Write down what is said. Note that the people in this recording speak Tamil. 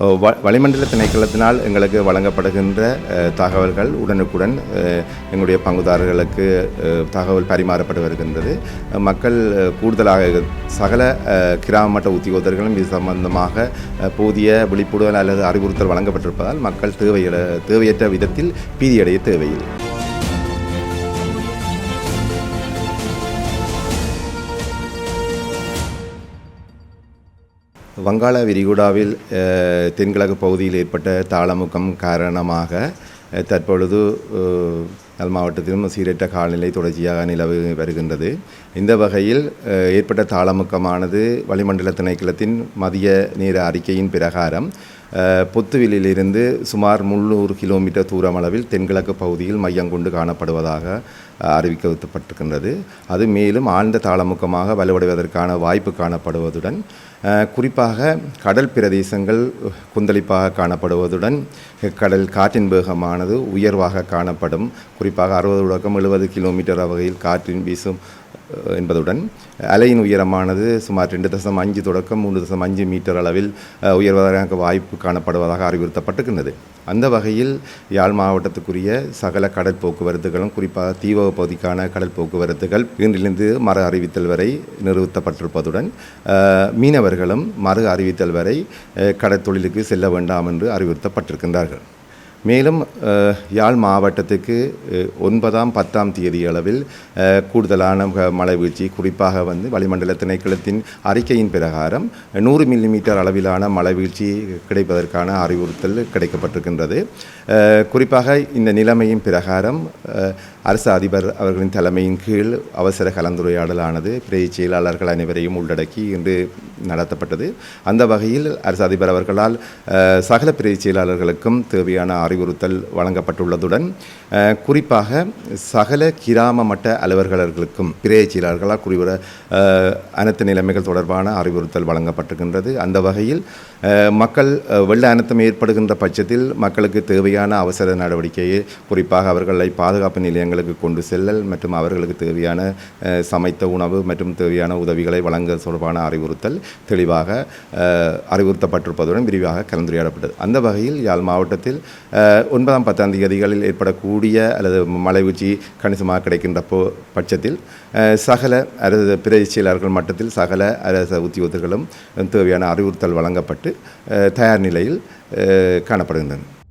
வ- வளிமண்டல திணைக்களத்தினால் எங்களுக்கு வழங்கப்படுகின்ற தகவல்கள் உடனுக்குடன் எங்களுடைய பங்குதாரர்களுக்கு தகவல் பரிமாறப்பட்டு வருகின்றது. மக்கள் கூடுதலாக சகல கிராம மட்ட உத்தியோகர்களும் இது சம்பந்தமாக போதிய விழிப்புணர்வு அல்லது அறிவுறுத்தல் வழங்கப்பட்டிருப்பதால் மக்கள் தேவையிட தேவையற்ற விதத்தில் பீதியடைய தேவையில்லை. வங்காள விரிகுடாவில் தென்கிழக்கு பகுதியில் ஏற்பட்ட தாளமுக்கம் காரணமாக தற்பொழுது நல் மாவட்டத்திலும் சீரற்ற காலநிலை தொடர்ச்சியாக நிலவு வருகின்றது. இந்த வகையில் ஏற்பட்ட தாளமுக்கமானது வளிமண்டல திணைக்களத்தின் மதிய நேர அறிக்கையின் பிரகாரம் பொத்துவிலிருந்து சுமார் முந்நூறு கிலோமீட்டர் தூரம் அளவில் தென்கிழக்கு பகுதியில் மையம் கொண்டு காணப்படுவதாக அறிவிக்கப்பட்டிருக்கின்றது. அது மேலும் ஆழ்ந்த தாளமுக்கமாக வலுவடைவதற்கான வாய்ப்பு காணப்படுவதுடன் குறிப்பாக கடல் பிரதேசங்கள் குந்தளிப்பாக காணப்படுவதுடன் கடல் காற்றின் வேகமானது உயர்வாக காணப்படும். குறிப்பாக அறுபது தொடக்கம் எழுபது கிலோமீட்டர் வகையில் காற்றின் வீசும் என்பதுடன் அலையின் உயரமானது சுமார் ரெண்டு தசம் அஞ்சு தொடக்கம் மூன்று தசம் அஞ்சு மீட்டர் அளவில் அஹ், உயர்வதற்கு வாய்ப்பு காணப்படுவதாக அறிவுறுத்தப்பட்டிருக்கின்றது அந்த வகையில் யாழ் மாவட்டத்துக்குரிய சகல கடல் போக்குவரத்துகளும் குறிப்பாக தீவக பகுதிக்கான கடல் போக்குவரத்துகள் இன்றிலிருந்து மறு அறிவித்தல் வரை நிறுத்தப்பட்டிருப்பதுடன் மீனவர்களும் மறு அறிவித்தல் வரை கடற்தொழிலுக்கு செல்ல வேண்டாம் என்று அறிவுறுத்தப்பட்டிருக்கின்றார்கள். மேலும் யாழ் மாவட்டத்துக்கு ஒன்பதாம் பத்தாம் தேதி அளவில் கூடுதலான மழை வீழ்ச்சி குறிப்பாக வந்து வளிமண்டல திணைக்களத்தின் அறிக்கையின் பிரகாரம் நூறு மில்லிமீட்டர் அளவிலான மழை வீழ்ச்சி கிடைப்பதற்கான அறிவுறுத்தல் கிடைக்கப்பட்டிருக்கின்றது. குறிப்பாக இந்த நிலைமையின் பிரகாரம் அரசு அதிபர் அவர்களின் தலைமையின் கீழ் அவசர கலந்துரையாடலானது பிரதி செயலாளர்கள் அனைவரையும் உள்ளடக்கி இன்று நடத்தப்பட்டது. அந்த வகையில் அரசு அதிபர் அவர்களால் சகல பிரதி செயலாளர்களுக்கும் தேவையான அறிவுறுத்தல் வழங்கப்பட்டுள்ளதுடன் குறிப்பாக சகல கிராம மட்ட அலுவலர்களுக்கும் பிரதி செயலாளர்களால் குறிப்பிட அனைத்து நிலைமைகள் தொடர்பான அறிவுறுத்தல் வழங்கப்பட்டிருக்கின்றது. அந்த வகையில் மக்கள் வெள்ள அனர்த்தம் ஏற்படுகின்ற பட்சத்தில் மக்களுக்கு தேவையான அவசர நடவடிக்கையை குறிப்பாக அவர்களை பாதுகாப்பு நிலையங்களுக்கு கொண்டு செல்லல் மற்றும் அவர்களுக்கு தேவையான சமைத்த உணவு மற்றும் தேவையான உதவிகளை வழங்க தொடர்பான அறிவுறுத்தல் தெளிவாக அறிவுறுத்தப்பட்டிருப்பதுடன் விரிவாக கலந்துரையாடப்பட்டது. அந்த வகையில் யாழ் மாவட்டத்தில் ஒன்பதாம் பத்தாம் தேதிகளில் ஏற்படக்கூடிய அல்லது மலை உச்சி கணிசமாக கிடைக்கின்ற போ பட்சத்தில் சகல அரசு பிரதி செயலாளர்கள் மட்டத்தில் சகல அரசு உத்தியோகர்களும் தேவையான அறிவுறுத்தல் வழங்கப்பட்டு தயார் நிலையில் காணப்படுகின்றன.